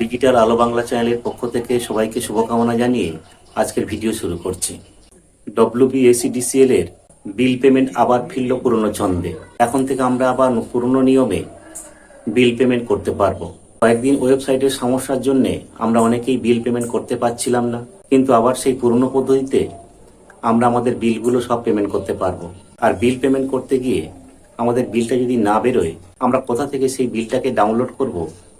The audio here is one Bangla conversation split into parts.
ডিজিটাল আলো বাংলা চ্যানেলের পক্ষ থেকে সবাইকে শুভকামনা জানিয়ে আজকের ভিডিও শুরু করছি। ডব্লিউবিএসিডিসিএল এর বিল পেমেন্ট আবার ফিরল পুরনো ছন্দে। এখন থেকে আমরা আবার পুরনো নিয়মে বিল পেমেন্ট করতে পারব। কয়েকদিন ওয়েবসাইটের সমস্যার জন্য আমরা অনেকেই বিল পেমেন্ট করতে পারছিলাম না, কিন্তু আবার সেই পুরনো পদ্ধতিতে আমরা আমাদের বিলগুলো সব পেমেন্ট করতে পারব। আর বিল পেমেন্ট করতে গিয়ে আমাদের বিলটা যদি না বেরোয়, আমরা কোথা থেকে সেই বিলটাকে ডাউনলোড করব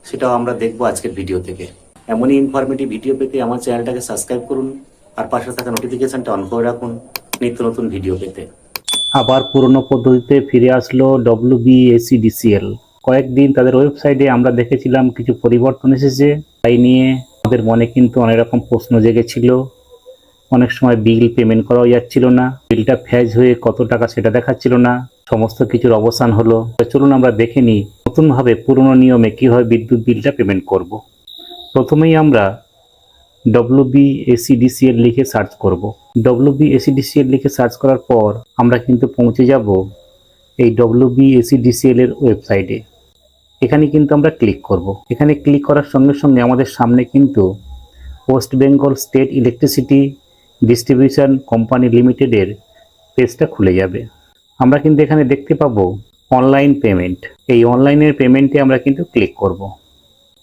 সেটাও আমরা দেখব আজকের ভিডিও থেকে। এমনই ইনফরমেটিভ ভিডিও পেতে আমার চ্যানেলটাকে সাবস্ক্রাইব করুন আর পাশে থাকা নোটিফিকেশনটা অন করে রাখুন নিত্য নতুন ভিডিও পেতে। আবার পুরনো পদ্ধতিতে ফিরে আসলো ডব্লিউবিএসিডিসিএল কয়েকদিন তাদের ওয়েবসাইটে আমরা দেখেছিলাম কিছু পরিবর্তন এসেছে। তাই নিয়ে আমাদের মনে কিন্তু অনেক রকম প্রশ্ন জেগেছিল। অনেক সময় বিল পেমেন্ট করাও যাচ্ছিল না। বিলটা ফ্যাজ হয়ে কত টাকা সেটা দেখাচ্ছিল না। সমস্ত কিছুর অবসান হলো। চলুন আমরা দেখে নিই নতুনভাবে পুরনো নিয়মে কীভাবে বিদ্যুৎ বিলটা পেমেন্ট করব। প্রথমেই আমরা ডব্লিউবিএসিডিসিএল লিখে সার্চ করব। ডব্লিউবিএসিডিসিএল লিখে সার্চ করার পর আমরা কিন্তু পৌঁছে যাব এই ডব্লিউবিএসিডিসিএল এর ওয়েবসাইটে। এখানে কিন্তু আমরা ক্লিক করব। এখানে ক্লিক করার সঙ্গে সঙ্গে আমাদের সামনে কিন্তু West Bengal state electricity distribution company লিমিটেডের পেজটা খুলে যাবে। আমরা কিন্তু এখানে দেখতে পাবো অনলাইন পেমেন্ট এই অনলাইনের পেমেন্টে আমরা কিন্তু ক্লিক করব।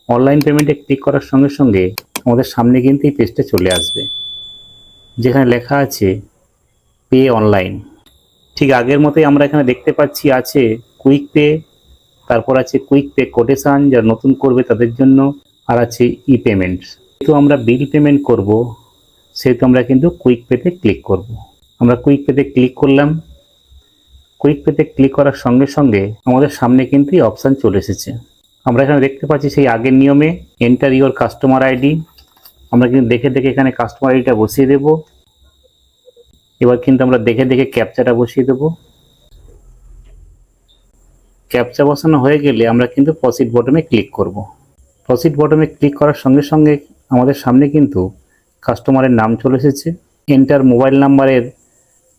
অনলাইন পেমেন্টে ক্লিক করার সঙ্গে সঙ্গে আমাদের সামনে কিন্তু এই পেজটা চলে আসবে। যেখানে লেখা আছে পে অনলাইন ঠিক আগের মতোই আমরা এখানে দেখতে পাচ্ছি আছে কুইক পে তারপর আছে কুইক পে কোটেশান যারা নতুন করবে তাদের জন্য, আর আছে ই পেমেন্টস যেহেতু আমরা বিল পেমেন্ট করব, সেহেতু আমরা কিন্তু কুইক পেতে ক্লিক করব। আমরা কুইক পেতে ক্লিক করলাম কুইক পেতে ক্লিক করার সঙ্গে সঙ্গে আমাদের সামনে কিন্তু এই অপশান চলে এসেছে। আমরা এখানে দেখতে পাচ্ছি সেই আগের নিয়মে এন্টার ইওর কাস্টমার আইডি আমরা কিন্তু দেখে দেখে এখানে কাস্টমার আইডিটা বসিয়ে দেব। এবার কিন্তু আমরা দেখে দেখে ক্যাপচাটা বসিয়ে দেব। ক্যাপচা বসানো হয়ে গেলে আমরা কিন্তু প্রসিড বটমে ক্লিক করব। প্রসিড বটমে ক্লিক করার সঙ্গে সঙ্গে আমাদের সামনে কিন্তু কাস্টমারের নাম চলে এসেছে। এন্টার মোবাইল নাম্বারের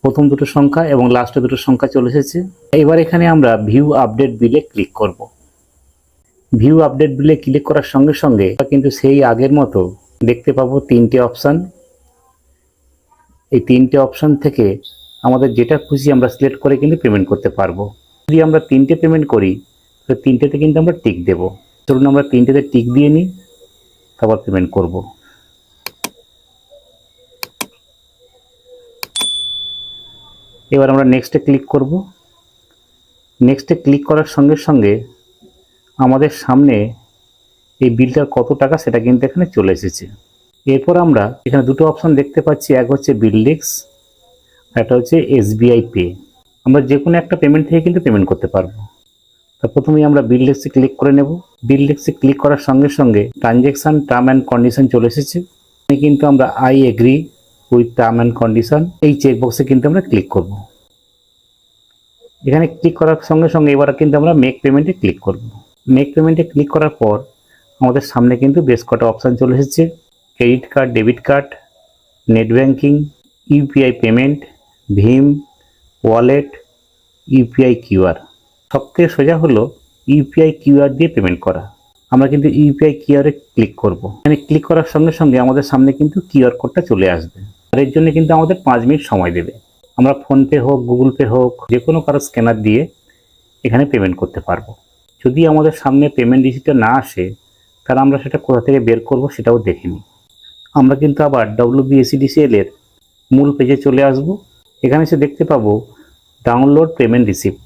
প্রথম দুটো সংখ্যা এবং লাস্টে দুটো সংখ্যা চলে এসেছে। এবার এখানে আমরা ভিউ আপডেট বিলে ক্লিক করব। ভিউ আপডেট বিলে ক্লিক করার সঙ্গে সঙ্গে কিন্তু সেই আগের মতো দেখতে পাবো তিনটে অপশান এই তিনটে অপশান থেকে আমাদের যেটা খুশি আমরা সিলেক্ট করে কিন্তু পেমেন্ট করতে পারব। যদি আমরা তিনটে পেমেন্ট করি, তো তিনটেতে কিন্তু আমরা টিক দেব। ধরুন আমরা তিনটেতে টিক দিয়ে নিই, তারপর পেমেন্ট করব। এবার আমরা নেক্সটে ক্লিক করব। নেক্সটে ক্লিক করার সঙ্গে সঙ্গে আমাদের সামনে এই বিলটার কত টাকা সেটা কিন্তু এখানে চলে এসেছে। এরপর আমরা এখানে দুটো অপশন দেখতে পাচ্ছি, এক হচ্ছে বিল ডিক্স একটা হচ্ছে এসবিআই পে আমরা যে কোনো একটা পেমেন্ট থেকে কিন্তু পেমেন্ট করতে পারব। তা প্রথমেই আমরা বিল ডেক্সে ক্লিক করে নেব। বিল ডেক্সে ক্লিক করার সঙ্গে সঙ্গে ট্রানজ্যাকশান টার্ম অ্যান্ড কন্ডিশন চলে এসেছে। কিন্তু আমরা I agree with term and condition এই চেকবক্সে কিন্তু আমরা ক্লিক করব। এখানে ক্লিক করার সঙ্গে সঙ্গে এবার কিন্তু আমরা মেক পেমেন্টে ক্লিক করব। মেক পেমেন্টে ক্লিক করার পর আমাদের সামনে কিন্তু বেশ কটা অপশান চলে এসেছে। Credit card debit card net banking UPI payment Bhim wallet UPI QR সবথেকে সোজা হলো ইউপিআই কিউআর দিয়ে পেমেন্ট করা। আমরা কিন্তু ইউপিআই কিউআরে ক্লিক করব। এখানে ক্লিক করার সঙ্গে সঙ্গে আমাদের সামনে কিন্তু কিউআর কোডটা চলে আসবে। এর জন্য কিন্তু আমাদের পাঁচ মিনিট সময় দেবে। আমরা ফোনপে হোক, গুগল পে হোক, যে কোনো কারও স্ক্যানার দিয়ে এখানে পেমেন্ট করতে পারব। যদি আমাদের সামনে পেমেন্ট রিসিপ্টটা না আসে, তাহলে আমরা সেটা কোথা থেকে বের করব সেটাও দেখে নিই আমরা কিন্তু আবার ডব্লিউবিএসিডিসিএল এর মূল পেজে চলে আসব। এখানে এসে দেখতে পাবো ডাউনলোড পেমেন্ট রিসিপ্ট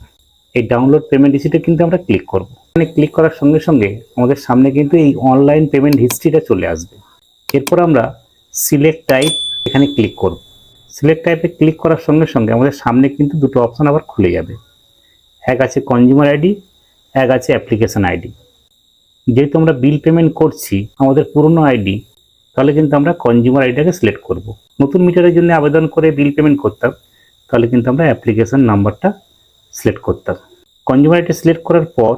এই ডাউনলোড পেমেন্ট রিসিপ্টে কিন্তু আমরা ক্লিক করব। এখানে ক্লিক করার সঙ্গে সঙ্গে আমাদের সামনে কিন্তু এই অনলাইন পেমেন্ট হিস্ট্রিটা চলে আসবে। এরপর আমরা সিলেক্ট টাইপ এখানে ক্লিক করব। সিলেক্ট টাইপে ক্লিক করার সঙ্গে সঙ্গে আমাদের সামনে কিন্তু দুটো অপশান আবার খুলে যাবে। এক আছে কনজিউমার আইডি এক আছে অ্যাপ্লিকেশন আইডি যেহেতু আমরা বিল পেমেন্ট করছি, আমাদের পুরনো আইডি তাহলে কিন্তু আমরা কনজিউমার আইডিটাকে সিলেক্ট করব। নতুন মিটারের জন্য আবেদন করে বিল পেমেন্ট করতাম, তাহলে কিন্তু আমরা অ্যাপ্লিকেশন নাম্বারটা সিলেক্ট করতাম। কনজিউমার আইডি সিলেক্ট করার পর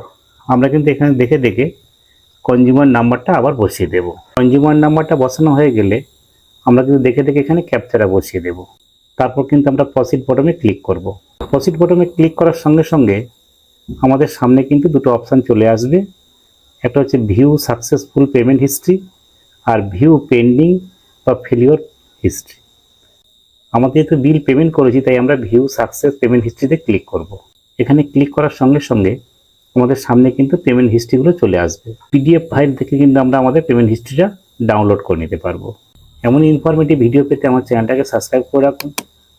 আমরা কিন্তু এখানে দেখে দেখে কনজিউমার নাম্বারটা আবার বসিয়ে দেব। কনজিউমার নাম্বারটা বসানো হয়ে গেলে আমরা কিন্তু দেখে দেখে এখানে ক্যাপচারা বসিয়ে দেব। তারপর কিন্তু আমরা প্রসিড বটমে ক্লিক করব। প্রসিড বটমে ক্লিক করার সঙ্গে সঙ্গে আমাদের সামনে কিন্তু দুটো অপশান চলে আসবে। একটা হচ্ছে ভিউ সাকসেসফুল পেমেন্ট হিস্ট্রি আর ভিউ পেন্ডিং বা ফেলিওর হিস্ট্রি আমাদের যেহেতু বিল পেমেন্ট করেছি, তাই আমরা ভিউ সাকসেস পেমেন্ট হিস্ট্রিতে ক্লিক করব। এখানে ক্লিক করার সঙ্গে সঙ্গে আমাদের সামনে কিন্তু পেমেন্ট হিস্ট্রিগুলো চলে আসবে। পিডিএফ ফাইল থেকে কিন্তু আমরা আমাদের পেমেন্ট হিস্ট্রিটা ডাউনলোড করে নিতে পারব। এমন ইনফরমেটিভ ভিডিও পেতে আমার চ্যানেলটাকে সাবস্ক্রাইব করে রাখুন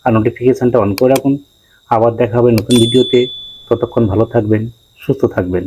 আর নোটিফিকেশানটা অন করে রাখুন। আবার দেখা হবে নতুন ভিডিওতে ততক্ষণ ভালো থাকবেন, সুস্থ থাকবেন।